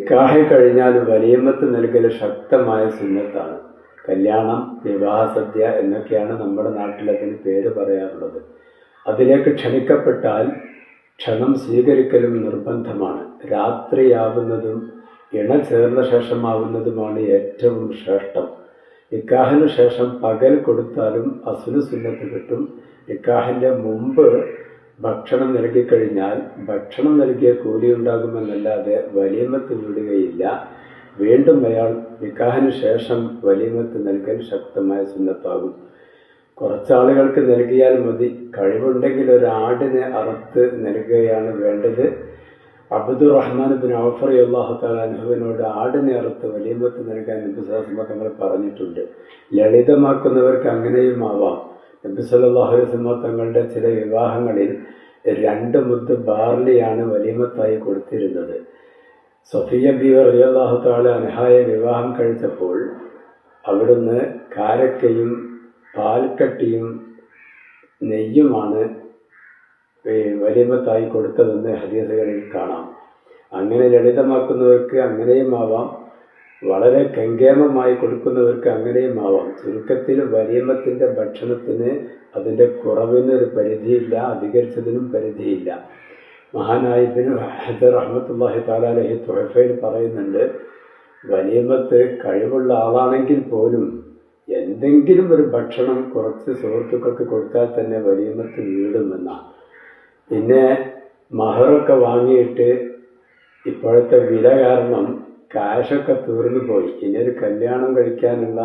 നിക്കാഹ് കഴിഞ്ഞാൽ വലിയമ്മത്ത് നൽകൽ ശക്തമായ സുന്നത്താണ്. കല്യാണം വിവാഹ വിവാഹസദ്യ എന്നൊക്കെയാണ് നമ്മുടെ നാട്ടിൽ അതിന് പേര് പറയാറുള്ളത്. അതിലേക്ക് ക്ഷണിക്കപ്പെട്ടാൽ ക്ഷണം സ്വീകരിക്കലും നിർബന്ധമാണ്. രാത്രിയാവുന്നതും ഇണ ചേർന്ന ശേഷമാവുന്നതുമാണ് ഏറ്റവും ശ്രേഷ്ഠം. നിക്കാഹിനു ശേഷം പകൽ കൊടുത്താലും അസുന സുന്നത്ത് കിട്ടും. നിക്കാഹിന്റെ മുമ്പ് ഭക്ഷണം നൽകിക്കഴിഞ്ഞാൽ ഭക്ഷണം നൽകിയ കൂലി ഉണ്ടാകുമെന്നല്ലാതെ വലിയമത്ത് വിടുകയില്ല. വീണ്ടും അയാൾ നിക്കാഹിന് ശേഷം വലിയമത്ത് നൽകൽ ശക്തമായ സുന്നത്താകും. കുറച്ചാളുകൾക്ക് നൽകിയാൽ മതി. കഴിവുണ്ടെങ്കിൽ ഒരു ആടിനെ അറുത്ത് നൽകുകയാണ് വേണ്ടത്. അബ്ദുറഹ്മാൻ ബിൻ അള്ളാഹു അനുഭവനോട് ആടിനെ അറുത്ത് വലിയമത്ത് നൽകാൻ നബിസ്വലാസ്മ തങ്ങൾ പറഞ്ഞിട്ടുണ്ട്. ലളിതമാക്കുന്നവർക്ക് അങ്ങനെയും ആവാം. നബി സല്ലല്ലാഹു വസ്ലമ തങ്ങളുടെ ചില വിവാഹങ്ങളിൽ രണ്ട് മുത്ത് ബാർലിയാണ് വലിമത്തായി കൊടുത്തിരുന്നത്. സഫിയ ബീവർ അലിയല്ലാഹു താല അനഹായ വിവാഹം കഴിച്ചപ്പോൾ അവിടുന്ന് കാരക്കയും പാൽക്കട്ടിയും നെയ്യുമാണ് വലിമത്തായി കൊടുത്തതെന്ന് ഹദീസുകളിൽ കാണാം. അങ്ങനെ ലളിതമാക്കുന്നവർക്ക് അങ്ങനെയും ആവാം. വളരെ കങ്കേമമായി കൊടുക്കുന്നവർക്ക് അങ്ങനെയും ആവാം ചുരുക്കത്തിൽ വലിയമ്മത്തിന്റെ ഭക്ഷണത്തിന് അതിന്റെ കുറവിനൊരു പരിധിയില്ല അധികരിച്ചതിനും പരിധിയില്ല. മഹാനായ ഇബിന് ഹജർ തആല താലാലഹി തുഹഫയിൽ പറയുന്നുണ്ട് വലിയമ്മത്ത് കഴിവുള്ള ആളാണെങ്കിൽ പോലും എന്തെങ്കിലും ഒരു ഭക്ഷണം കുറച്ച് സുഹൃത്തുക്കൾക്ക് കൊടുത്താൽ തന്നെ വലിയമ്മത്ത് വീടുമെന്നാണ് പിന്നെ മഹറൊക്കെ വാങ്ങിയിട്ട് ഇപ്പോഴത്തെ വില കാരണം കാശൊക്കെ തീർന്നു പോയി. ഇനി ഒരു കല്യാണം കഴിക്കാനുള്ള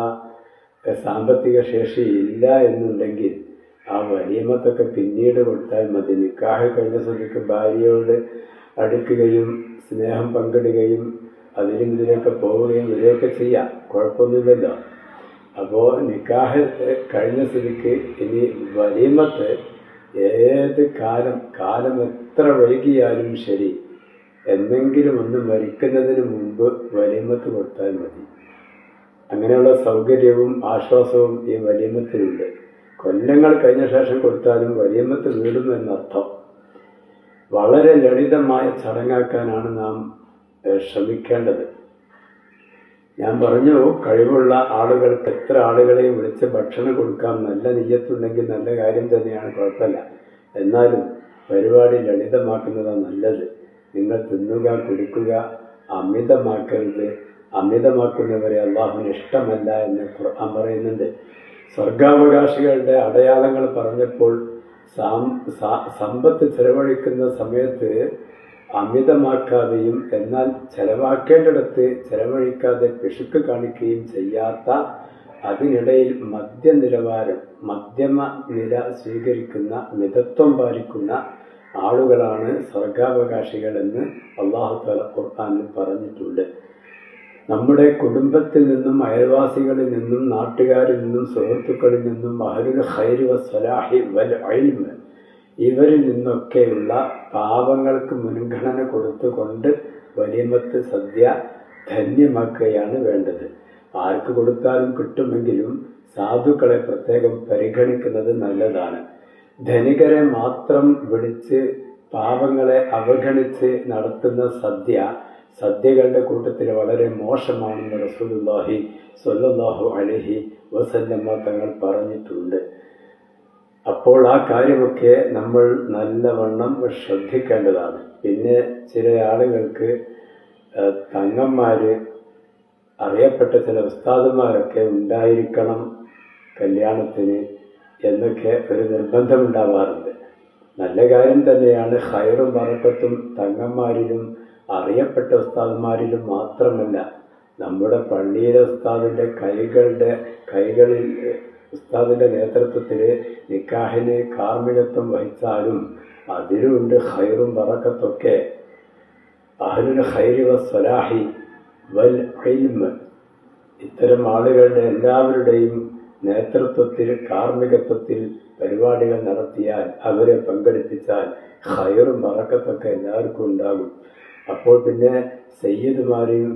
സാമ്പത്തിക ശേഷി ഇല്ല എന്നുണ്ടെങ്കിൽ ആ വലിയമത്തൊക്കെ പിന്നീട് കൊടുത്താൽ മതി. നിക്കാഹ് കഴിഞ്ഞ സമയത്ത് ഭാര്യയോട് അടുക്കുകയും സ്നേഹം പങ്കിടുകയും അതിലും ഇതിലൊക്കെ പോവുകയും ഇതിലൊക്കെ ചെയ്യാം. കുഴപ്പമൊന്നുമില്ലല്ലോ. അപ്പോൾ നിക്കാഹ് കഴിഞ്ഞ സ്ഥിതിക്ക് ഇനി വലിയമത്ത് ഏത് കാലം കാലം എത്ര വൈകിയാലും ശരി എന്തെങ്കിലും ഒന്ന് മരിക്കുന്നതിന് മുമ്പ് വലിയമ്മത്ത് കൊടുത്താൽ മതി. അങ്ങനെയുള്ള സൗകര്യവും ആശ്വാസവും ഈ വലിയമത്തിലുണ്ട് കൊല്ലങ്ങൾ കഴിഞ്ഞ ശേഷം കൊടുത്താലും വലിയമത്ത് വീടും എന്നർത്ഥം. വളരെ ലളിതമായ ചടങ്ങാക്കാനാണ് നാം ശ്രമിക്കേണ്ടത്. ഞാൻ പറഞ്ഞു കഴിവുള്ള ആളുകൾക്ക് എത്ര ആളുകളെയും വിളിച്ച് ഭക്ഷണം കൊടുക്കാം നല്ല നെയ്യത്തുണ്ടെങ്കിൽ നല്ല കാര്യം തന്നെയാണ് കുഴപ്പമില്ല. എന്നാലും പരിപാടി ലളിതമാക്കുന്നതാണ് നല്ലത്. നിങ്ങൾ തിന്നുക കുടിക്കുക അമിതമാക്കരുത്. അമിതമാക്കുന്നവരെ അള്ളാഹുവിന് ഇഷ്ടമല്ല എന്ന് ഖുർആൻ പറയുന്നുണ്ട്. സ്വർഗാവകാശികളുടെ അടയാളങ്ങൾ പറഞ്ഞപ്പോൾ സമ്പത്ത് ചെലവഴിക്കുന്ന സമയത്ത് അമിതമാക്കാതെയും എന്നാൽ ചെലവാക്കേണ്ടിടത്ത് ചെലവഴിക്കാതെ പിശുക്ക് കാണിക്കുകയും ചെയ്യാത്ത അതിനിടയിൽ മധ്യനിലവാരം മധ്യമ നില സ്വീകരിക്കുന്ന മിതത്വം പാലിക്കുന്ന ആളുകളാണ് സ്വർഗാവകാശികൾ എന്ന് അള്ളാഹു തല ഖുർആാനിൽ പറഞ്ഞിട്ടുണ്ട്. നമ്മുടെ കുടുംബത്തിൽ നിന്നും അയൽവാസികളിൽ നിന്നും നാട്ടുകാരിൽ നിന്നും സുഹൃത്തുക്കളിൽ നിന്നും അഹരുൽ ഹൈരുവ വസ്വലാഹി വൽ അയിൽമ് ഇവരിൽ നിന്നൊക്കെയുള്ള പാപങ്ങൾക്ക് മുൻഗണന കൊടുത്തുകൊണ്ട് വലിയമത്ത് സദ്യ ധന്യമാക്കുകയാണ് വേണ്ടത്. ആർക്ക് കൊടുത്താലും കിട്ടുമെങ്കിലും സാധുക്കളെ പ്രത്യേകം പരിഗണിക്കുന്നത് നല്ലതാണ്. ധനികരെ മാത്രം വിളിച്ച് പാവങ്ങളെ അവഗണിച്ച് നടത്തുന്ന സദ്യ സദ്യകളുടെ കൂട്ടത്തിൽ വളരെ മോശമാണെന്ന് റസൂലുല്ലാഹി സ്വല്ലല്ലാഹു അലഹി വസല്ലമ്മ തങ്ങൾ പറഞ്ഞിട്ടുണ്ട്. അപ്പോൾ ആ കാര്യമൊക്കെ നമ്മൾ നല്ലവണ്ണം ശ്രദ്ധിക്കേണ്ടതാണ്. പിന്നെ ചില ആളുകൾക്ക് തങ്ങന്മാർ അറിയപ്പെട്ട ചില ഉസ്താദന്മാരൊക്കെ ഉണ്ടായിരിക്കണം കല്യാണത്തിന്. എന്നൊക്കെ ഒരു നിർബന്ധമുണ്ടാവാറുണ്ട്. നല്ല കാര്യം തന്നെയാണ് ഹൈറും വറക്കത്തും തങ്ങന്മാരിലും അറിയപ്പെട്ട ഉസ്താദന്മാരിലും മാത്രമല്ല നമ്മുടെ പള്ളിയിലെ ഉസ്താദിന്റെ കൈകളുടെ കൈകളിൽ ഉസ്താദിന്റെ നേതൃത്വത്തിൽ നിക്കാഹിന് കാർമ്മികത്വം വഹിച്ചാലും അതിലുണ്ട് ഹൈറും വറക്കത്തൊക്കെ അഹലുൽ ഹൈരി വസ്വലാഹി വൽ ഇത്തരം ആളുകളുടെ എല്ലാവരുടെയും നേതൃത്വത്തിൽ കാർമ്മികത്വത്തിൽ പരിപാടികൾ നടത്തിയാൽ അവരെ പങ്കെടുപ്പിച്ചാൽ ഹയറും മറക്കത്തൊക്കെ എല്ലാവർക്കും ഉണ്ടാകും. അപ്പോൾ പിന്നെ സയ്യിദുമാരെയും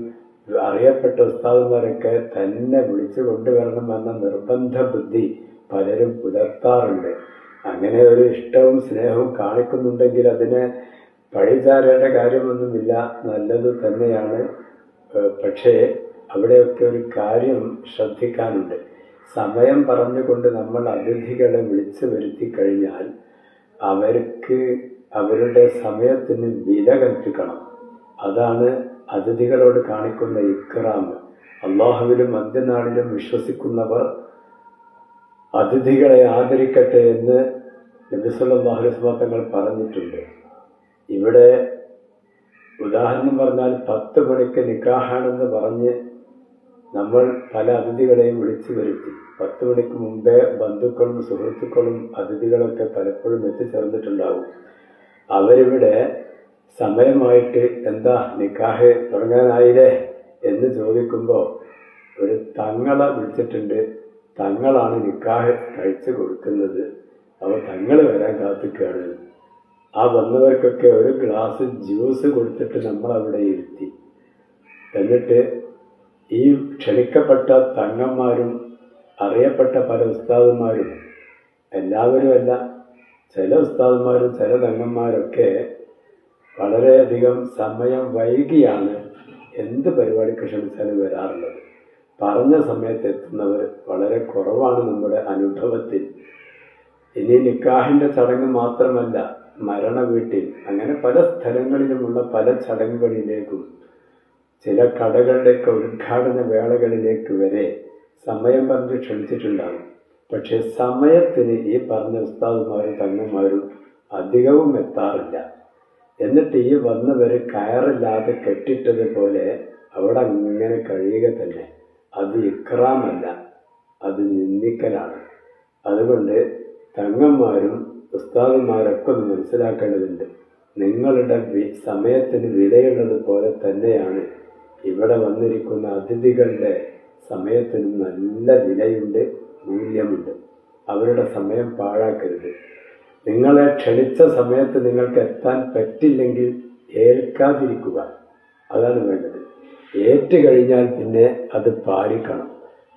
അറിയപ്പെട്ട ഉസ്താദന്മാരൊക്കെ തന്നെ വിളിച്ചു കൊണ്ടുവരണമെന്ന നിർബന്ധ ബുദ്ധി പലരും പുലർത്താറുണ്ട്. അങ്ങനെ ഒരു ഇഷ്ടവും സ്നേഹവും കാണിക്കുന്നുണ്ടെങ്കിൽ അതിനെ പഴിചാരേണ്ട കാര്യമൊന്നുമില്ല. നല്ലത് തന്നെയാണ്. പക്ഷേ അവിടെയൊക്കെ ഒരു കാര്യം ശ്രദ്ധിക്കാനുണ്ട്. സമയം പറഞ്ഞുകൊണ്ട് നമ്മൾ അതിഥികളെ വിളിച്ചു വരുത്തി കഴിഞ്ഞാൽ അവർക്ക് അവരുടെ സമയത്തിന് വില കൽപ്പിക്കണം. അതാണ് അതിഥികളോട് കാണിക്കുന്ന ഇക്റാം അള്ളാഹുവിലും അന്ത്യനാളിലും വിശ്വസിക്കുന്നവർ അതിഥികളെ ആദരിക്കട്ടെ എന്ന് നബിസുല്ലാഹുലിസ്മ തങ്ങൾ പറഞ്ഞിട്ടുണ്ട്. ഇവിടെ ഉദാഹരണം പറഞ്ഞാൽ പത്ത് മണിക്ക് നിക്കാഹാണെന്ന് പറഞ്ഞ് നമ്മൾ പല അതിഥികളെയും വിളിച്ചു വരുത്തി. പത്ത് മണിക്ക് മുമ്പേ ബന്ധുക്കളും സുഹൃത്തുക്കളും അതിഥികളൊക്കെ പലപ്പോഴും എത്തിച്ചേർന്നിട്ടുണ്ടാവും. അവരിവിടെ സമയമായിട്ട് എന്താ നിക്കാഹ് തുടങ്ങാനായില്ലേ എന്ന് ചോദിക്കുമ്പോൾ ഒരു തങ്ങളെ വിളിച്ചിട്ടുണ്ട്. തങ്ങളാണ് നിക്കാഹ് കഴിച്ചു കൊടുക്കുന്നത്. അവർ തങ്ങൾ വരാൻ കാത്തിക്കുകയാണ്. ആ വന്നവർക്കൊക്കെ ഒരു ഗ്ലാസ് ജ്യൂസ് കൊടുത്തിട്ട് നമ്മൾ അവിടെ ഇരുത്തി. എന്നിട്ട് ഈ ക്ഷണിക്കപ്പെട്ട തങ്ങന്മാരും അറിയപ്പെട്ട പല ഉസ്താദന്മാരും എല്ലാവരും അല്ല ചില ഉസ്താദന്മാരും ചില തങ്ങന്മാരൊക്കെ വളരെയധികം സമയം വൈകിയാണ് എന്ത് പരിപാടിക്ക് ക്ഷണിച്ചാലും വരാറുള്ളത്. പറഞ്ഞ സമയത്ത് എത്തുന്നവർ വളരെ കുറവാണ് നമ്മുടെ അനുഭവത്തിൽ. ഇനി നിക്കാഹിന്റെ ചടങ്ങ് മാത്രമല്ല മരണ വീട്ടിൽ അങ്ങനെ പല സ്ഥലങ്ങളിലുമുള്ള പല ചടങ്ങുകളിലേക്കും ചില കടകളുടെയൊക്കെ ഉദ്ഘാടന വേളകളിലേക്ക് വരെ സമയം പറഞ്ഞ് ക്ഷണിച്ചിട്ടുണ്ടാകും. പക്ഷെ സമയത്തിന് ഈ പറഞ്ഞ ഉസ്താദുമാരും തങ്ങന്മാരും അധികവും എത്താറില്ല. എന്നിട്ട് ഈ വന്നവർ കയറില്ലാതെ കെട്ടിട്ടതുപോലെ അവിടെ അങ്ങനെ കഴിയുക തന്നെ. അത് ഇക്രാമല്ല അത് നിന്ദിക്കലാണ്. അതുകൊണ്ട് തങ്ങന്മാരും ഉസ്താദന്മാരൊക്കെ ഒന്ന് മനസ്സിലാക്കേണ്ടതുണ്ട്. നിങ്ങളുടെ സമയത്തിന് വിലയുള്ളത് പോലെ തന്നെയാണ് ഇവിടെ വന്നിരിക്കുന്ന അതിഥികളുടെ സമയത്തിന് നല്ല വിലയുണ്ട് മൂല്യമുണ്ട്. അവരുടെ സമയം പാഴാക്കരുത്. നിങ്ങളെ ക്ഷണിച്ച സമയത്ത് നിങ്ങൾക്ക് എത്താൻ പറ്റില്ലെങ്കിൽ ഏൽക്കാതിരിക്കുക. അതാണ് വേണ്ടത്. ഏറ്റു കഴിഞ്ഞാൽ പിന്നെ അത് പാലിക്കണം.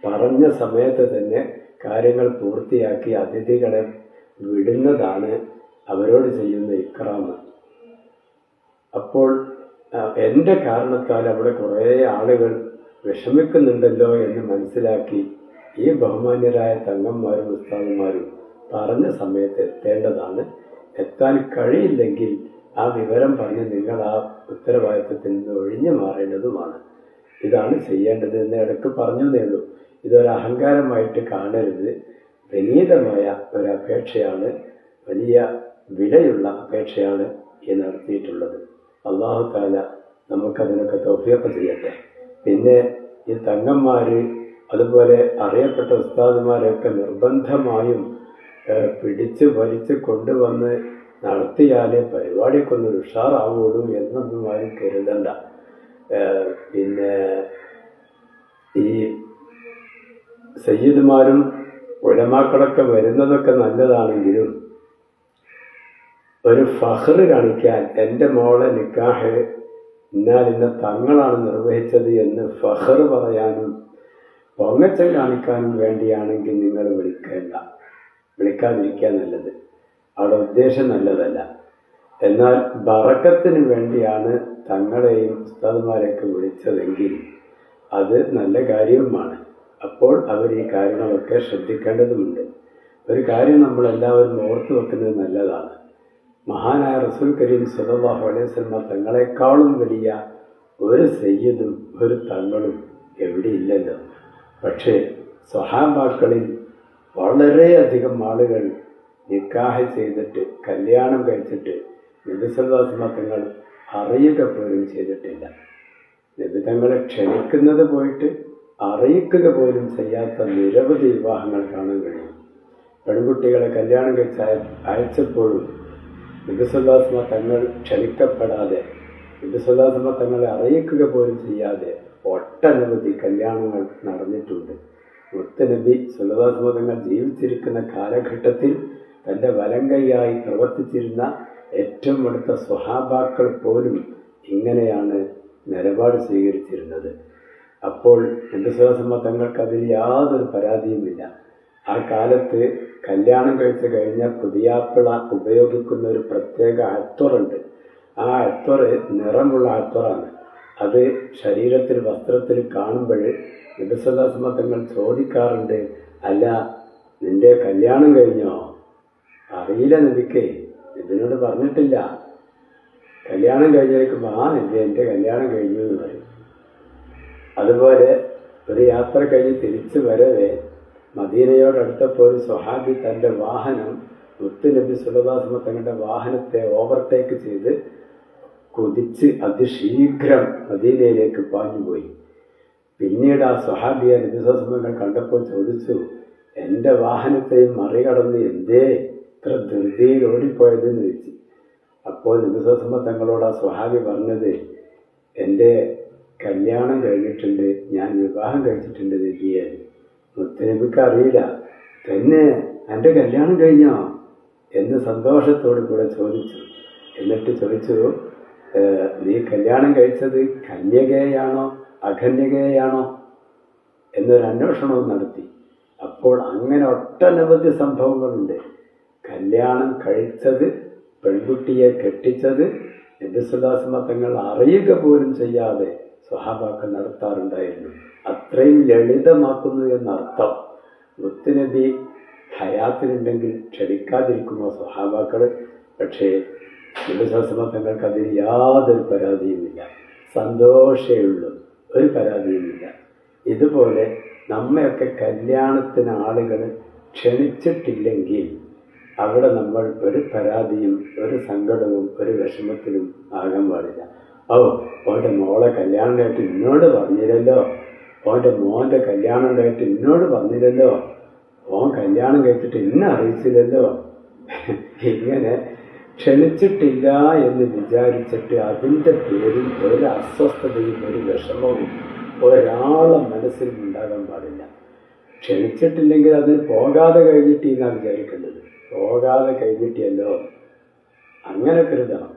പറഞ്ഞ സമയത്ത് തന്നെ കാര്യങ്ങൾ പൂർത്തിയാക്കി അതിഥികളെ വിടുന്നതാണ് അവരോട് ചെയ്യുന്ന ഇക്രാമം. അപ്പോൾ എന്റെ കാരണത്താൽ അവിടെ കുറേ ആളുകൾ വിഷമിക്കുന്നുണ്ടല്ലോ എന്ന് മനസ്സിലാക്കി ഈ ബഹുമാന്യരായ തങ്ങന്മാരും ഉസ്താദന്മാരും പറഞ്ഞ സമയത്ത് എത്തേണ്ടതാണ്. എത്താൻ കഴിയില്ലെങ്കിൽ ആ വിവരം പറഞ്ഞ് നിങ്ങൾ ആ ഉത്തരവാദിത്വത്തിൽ നിന്ന് ഒഴിഞ്ഞു മാറേണ്ടതുമാണ്. ഇതാണ് ചെയ്യേണ്ടത് എന്ന് ഇടയ്ക്ക് പറഞ്ഞതേ ഉള്ളൂ. ഇതൊരു അഹങ്കാരമായിട്ട് കാണരുത്. വിനീതമായ ഒരു അപേക്ഷയാണ് വലിയ വിലയുള്ള അപേക്ഷയാണ് ഈ നടത്തിയിട്ടുള്ളത്. അള്ളാഹു താല നമുക്കതിനൊക്കെ തൗഫിയൊക്കെ ചെയ്യട്ടെ. പിന്നെ ഈ തങ്ങന്മാര് അതുപോലെ അറിയപ്പെട്ട ഉസ്താദുമാരെയൊക്കെ നിർബന്ധമായും പിടിച്ച് വലിച്ച് കൊണ്ടുവന്ന് നടത്തിയാലേ പരിപാടിക്കൊന്ന് ഉഷാറാവുള്ളൂ എന്നൊന്നും ആരും കരുതണ്ട. പിന്നെ ഈ സയ്യിദ്മാരും ഉലമാക്കളൊക്കെ വരുന്നതൊക്കെ നല്ലതാണെങ്കിലും ഒരു ഫഹർ കാണിക്കാൻ എന്റെ മോളെ നിക്കാഹ് എന്നാൽ ഇന്ന തങ്ങളാണ് നിർവഹിച്ചത് എന്ന് ഫഹർ പറയാനും പൊങ്ങച്ചം കാണിക്കാനും വേണ്ടിയാണെങ്കിൽ നിങ്ങൾ വിളിക്കേണ്ട. വിളിക്കാതിരിക്കാൻ നല്ലത്. അവിടെ ഉദ്ദേശം നല്ലതല്ല. എന്നാൽ ബറക്കത്തിന് വേണ്ടിയാണ് തങ്ങളെയും ഉസ്താദുമാരെയൊക്കെ വിളിച്ചതെങ്കിൽ അത് നല്ല കാര്യവുമാണ്. അപ്പോൾ അവർ ഈ കാര്യങ്ങളൊക്കെ ശ്രദ്ധിക്കേണ്ടതുണ്ട് ഒരു കാര്യം നമ്മൾ എല്ലാവരും ഓർത്തു വെക്കുന്നത് നല്ലതാണ്. മഹാനായ റസൂൽ കരീം സല്ലല്ലാഹു അലൈഹി തങ്ങളെക്കാളും വലിയ ഒരു സയ്യിദും ഒരു തങ്ങളും എവിടെയില്ലല്ലോ. പക്ഷേ സ്വഹാബാക്കളിൽ വളരെയധികം ആളുകൾ നിക്കാഹ് ചെയ്തിട്ട് കല്യാണം കഴിച്ചിട്ട് നബിസല്ലാസ്മ തങ്ങൾ അറിയുക പോലും ചെയ്തിട്ടില്ല. നബി തങ്ങളെ ക്ഷണിക്കുന്നത് പോയിട്ട് അറിയിക്കുക പോലും ചെയ്യാത്ത നിരവധി വിവാഹങ്ങൾ കാണാൻ കഴിയും. പെൺകുട്ടികളെ കല്യാണം കഴിച്ച് അയ- അയച്ചപ്പോഴും നബിസുല്ലാസ്മ തങ്ങൾ ക്ഷണിക്കപ്പെടാതെ നബിസുല്ലാസ്മ തങ്ങളെ അറിയിക്കുക പോലും ചെയ്യാതെ ഒട്ടനവധി കല്യാണങ്ങൾ നടന്നിട്ടുണ്ട്. മുത്തനബി സുല്ലാസ്മ തങ്ങൾ ജീവിച്ചിരിക്കുന്ന കാലഘട്ടത്തിൽ തന്റെ വലങ്കൈയായി പ്രവർത്തിച്ചിരുന്ന ഏറ്റവും അടുത്ത സ്വഹാബാക്കൾ പോലും ഇങ്ങനെയാണ് നിലപാട് സ്വീകരിച്ചിരുന്നത്. അപ്പോൾ നബിസുല്ലാസ്മ തങ്ങൾക്ക് അതിൽ യാതൊരു പരാതിയുമില്ല. ആ കാലത്ത് കല്യാണം കഴിച്ച് കഴിഞ്ഞ പുതിയാപ്പിള ഉപയോഗിക്കുന്ന ഒരു പ്രത്യേക അത്തറുണ്ട്. ആ അത്തറ് നിറമുള്ള അത്തറാണ്. അത് ശരീരത്തിൽ വസ്ത്രത്തിൽ കാണുമ്പോൾ നിബസദാസമത്തങ്ങൾ ചോദിക്കാറുണ്ട്. അല്ല നിന്റെ കല്യാണം കഴിഞ്ഞോ? അറിയില്ല നിനക്ക് ഇതിനോട് പറഞ്ഞിട്ടില്ല. കല്യാണം കഴിഞ്ഞേക്കുമ്പോൾ ആ നിന്റെ എന്റെ കല്യാണം കഴിഞ്ഞു എന്ന് പറയും. അതുപോലെ ഒരു യാത്ര കഴിഞ്ഞ് തിരിച്ചു വരവേ മദീനയോടടുത്തപ്പോൾ ഒരു സ്വഹാബി തന്റെ വാഹനം മുത്തുനബി സുലഭാസമ തങ്ങളുടെ വാഹനത്തെ ഓവർടേക്ക് ചെയ്ത് കുതിച്ച് അതിശീഘ്രം മദീനയിലേക്ക് പാഞ്ഞുപോയി പിന്നീട് ആ സ്വഹാബിയ നബിസ്വസമങ്ങൾ കണ്ടപ്പോൾ ചോദിച്ചു എന്റെ വാഹനത്തെയും മറികടന്ന് എന്തേ ഇത്ര ധൃതിയിൽ ഓടിപ്പോയതെന്ന് ചോദിച്ചു. അപ്പോൾ നബി നബിസ്വസമ തങ്ങളോട് ആ സ്വഹാബി പറഞ്ഞത് എന്റെ കല്യാണം കഴിഞ്ഞിട്ടുണ്ട് ഞാൻ വിവാഹം കഴിച്ചിട്ടുണ്ട് നബിയെ മുത്തനബിക്ക് അറിയില്ല. തന്നെ എന്റെ കല്യാണം കഴിഞ്ഞോ? എന്ന് സന്തോഷത്തോടു കൂടെ ചോദിച്ചു. എന്നിട്ട് ചോദിച്ചു "ഏഹ്, നീ കല്യാണം കഴിച്ചത് കന്യകയാണോ അകന്യകയാണോ എന്നൊരു അന്വേഷണവും നടത്തി. അപ്പോൾ അങ്ങനെ ഒട്ടനവധി സംഭവങ്ങളുണ്ട്. കല്യാണം കഴിച്ചത് പെൺകുട്ടിയെ കെട്ടിച്ചത് നബിസുദാസമ മതങ്ങൾ അറിയുക പോലും ചെയ്യാതെ സ്വഹാബാക്കൾ നടത്താറുണ്ടായിരുന്നു. അത്രയും ലളിതമാക്കുന്നു എന്നർത്ഥം മുത്തുനബി ഹയാത്തിനുണ്ടെങ്കിൽ ക്ഷണിക്കാതിരിക്കുന്ന സഹാബാക്കൾ? പക്ഷേ നബിസുദാസമ തങ്ങൾക്ക് അതിൽ യാതൊരു പരാതിയുമില്ല. സന്തോഷമേ ഉള്ളൂ ഒരു പരാതിയുമില്ല. ഇതുപോലെ നമ്മയൊക്കെ കല്യാണത്തിന് ആളുകൾ ക്ഷണിച്ചിട്ടില്ലെങ്കിൽ അവിടെ നമ്മൾ ഒരു പരാതിയും ഒരു സങ്കടവും ഒരു വിഷമത്തിലും ആകാൻ പാടില്ല. ഓ ഓന്റെ മോളെ കല്യാണം ഉണ്ടായിട്ട് എന്നോട് പറഞ്ഞില്ലല്ലോ. ഓന്റെ മോന്റെ കല്യാണം കഴിഞ്ഞിട്ട് എന്നോട് പറഞ്ഞില്ലല്ലോ. ഓൻ കല്യാണം കഴിച്ചിട്ട് എന്നെ അറിയിച്ചില്ലല്ലോ. ഇങ്ങനെ ക്ഷണിച്ചിട്ടില്ല എന്ന് വിചാരിച്ചിട്ട് അതിന്റെ പേരിൽ ഒരു അസ്വസ്ഥതയും ഒരു വിഷമവും ഒരാളെ മനസ്സിൽ ഉണ്ടാകാൻ പാടില്ല. ക്ഷണിച്ചിട്ടില്ലെങ്കിൽ അത് പോകാതെ കഴിഞ്ഞിട്ട് എന്നാണ് വിചാരിക്കേണ്ടത്? പോകാതെ കഴിഞ്ഞിട്ടിയല്ലോ. അങ്ങനെ കരുതണം?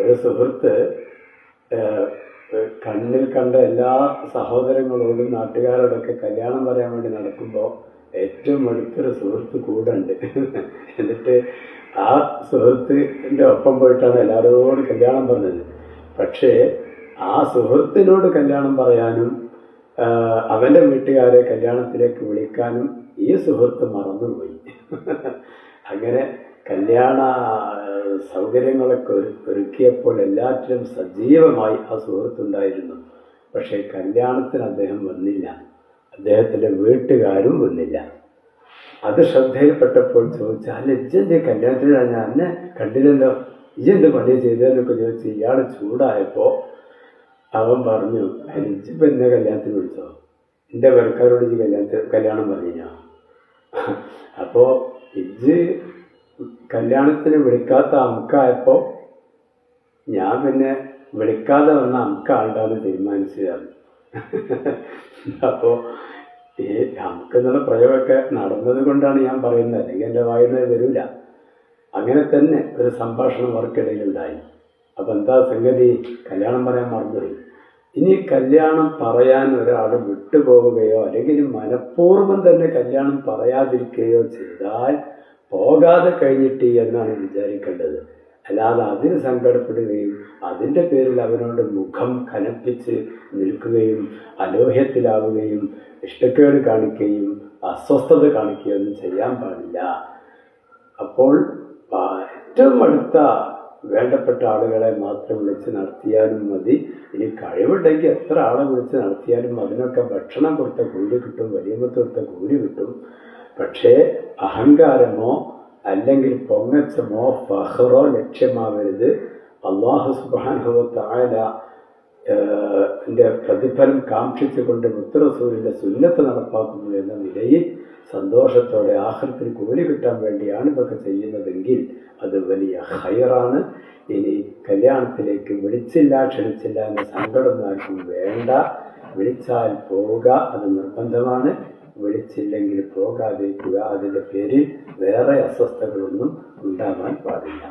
ഒരു സുഹൃത്ത് കണ്ണിൽ കണ്ട എല്ലാ സഹോദരങ്ങളോടും നാട്ടുകാരോടൊക്കെ കല്യാണം പറയാൻ വേണ്ടി നടക്കുമ്പോൾ ഏറ്റവും അടുത്തൊരു സുഹൃത്ത് കൂടുണ്ട്. എന്നിട്ട് ആ സുഹൃത്തിന്റെ ഒപ്പം പോയിട്ടാണ് എല്ലാവരോടും കല്യാണം പറഞ്ഞത്. പക്ഷേ ആ സുഹൃത്തിനോട് കല്യാണം പറയാനും അവന്റെ വീട്ടുകാരെ കല്യാണത്തിലേക്ക് വിളിക്കാനും ഈ സുഹൃത്ത് മറന്നുപോയി. അങ്ങനെ കല്യാണ സൗകര്യങ്ങളൊക്കെ ഒരു ഒരുക്കിയപ്പോൾ എല്ലാറ്റിലും സജീവമായി ആ സുഹൃത്തുണ്ടായിരുന്നു. പക്ഷേ കല്യാണത്തിന് അദ്ദേഹം വന്നില്ല. അദ്ദേഹത്തിന്റെ വീട്ടുകാരും വന്നില്ല. അത് ശ്രദ്ധയിൽപ്പെട്ടപ്പോൾ ചോദിച്ചാൽ അല്ല കല്യാണത്തിനാണ് ഞാൻ എന്നെ കണ്ടില്ലല്ലോ. ഇജ്ജെന്ത് പണി ചെയ്തതെന്നൊക്കെ ചോദിച്ച് ഇയാൾ ചൂടായപ്പോൾ അവൻ പറഞ്ഞു ഇജ്ജിപ്പോൾ എന്നെ കല്യാണത്തിന് വിളിച്ചോ? എന്റെ പേർക്കാരോട് ഇജ്ജ് കല്യാണത്തിൽ കല്യാണം പറഞ്ഞോ അപ്പോൾ ഇജ്ജ് കല്യാണത്തിന് വിളിക്കാത്ത അമുക്കായപ്പോൾ ഞാൻ പിന്നെ വിളിക്കാതെ വന്ന അമുക്കാണ്ടാന്ന് തീരുമാനിച്ചതാണ്. അപ്പോൾ ഈ നമുക്കെന്നുള്ള പ്രയോഗമൊക്കെ നടന്നത് കൊണ്ടാണ് ഞാൻ പറയുന്നത്. അല്ലെങ്കിൽ എന്റെ വായന വരില്ല അങ്ങനെ തന്നെ ഒരു സംഭാഷണം അവർക്കിടയിലുണ്ടായി. അപ്പം എന്താ സംഗതി? കല്യാണം പറയാൻ മറന്നുപോയി. ഇനി കല്യാണം പറയാൻ ഒരാൾ വിട്ടുപോവുകയോ അല്ലെങ്കിൽ മനഃപൂർവം തന്നെ കല്യാണം പറയാതിരിക്കുകയോ ചെയ്താൽ പോകാതെ കഴിഞ്ഞിട്ട് എന്നാണ് വിചാരിക്കേണ്ടത്. അല്ലാതെ അതിന് സങ്കടപ്പെടുകയും അതിന്റെ പേരിൽ അവനോട് മുഖം കനപ്പിച്ച് നിൽക്കുകയും അലോഹ്യത്തിലാവുകയും ഇഷ്ടക്കേട് കാണിക്കുകയും അസ്വസ്ഥത കാണിക്കുകയും ഒന്നും ചെയ്യാൻ പാടില്ല. അപ്പോൾ ഏറ്റവും അടുത്ത വേണ്ടപ്പെട്ട ആളുകളെ മാത്രം വിളിച്ച് നടത്തിയാലും മതി. ഇനി കഴിവുണ്ടെങ്കിൽ എത്ര ആളെ വിളിച്ച് നടത്തിയാലും അതിനൊക്കെ ഭക്ഷണം കൊടുത്ത കൂലി കിട്ടും വലിയമ്മത്ത് കൊടുത്ത കൂലി കിട്ടും. പക്ഷേ അഹങ്കാരമോ അല്ലെങ്കിൽ പൊങ്ങച്ചമോ ഫഹറോ ലക്ഷ്യമാവരുത് അള്ളാഹു സുബാനുഭവത്തായ എന്റെ പ്രതിഫലം കാക്ഷിച്ചുകൊണ്ട് മുത്തറസൂരിന്റെ സുന്നത്ത് നടപ്പാക്കുന്നു എന്ന നിലയിൽ സന്തോഷത്തോടെ ആഹൃത്തിൽ കൂലി കിട്ടാൻ വേണ്ടിയാണ് ഇതൊക്കെ ചെയ്യുന്നതെങ്കിൽ അത് വലിയ ഹയറാണ് ഇനി കല്യാണത്തിലേക്ക് വിളിച്ചില്ല ക്ഷണിച്ചില്ല എന്ന സങ്കടം ആർക്കും വേണ്ട. വിളിച്ചാൽ പോവുക അത് നിർബന്ധമാണ്. വിളിച്ചില്ലെങ്കിൽ പോകാതിരിക്കുക. അതിന്റെ പേരിൽ വേറെ അസ്വസ്ഥതകളൊന്നും ഉണ്ടാകാൻ പാടില്ല.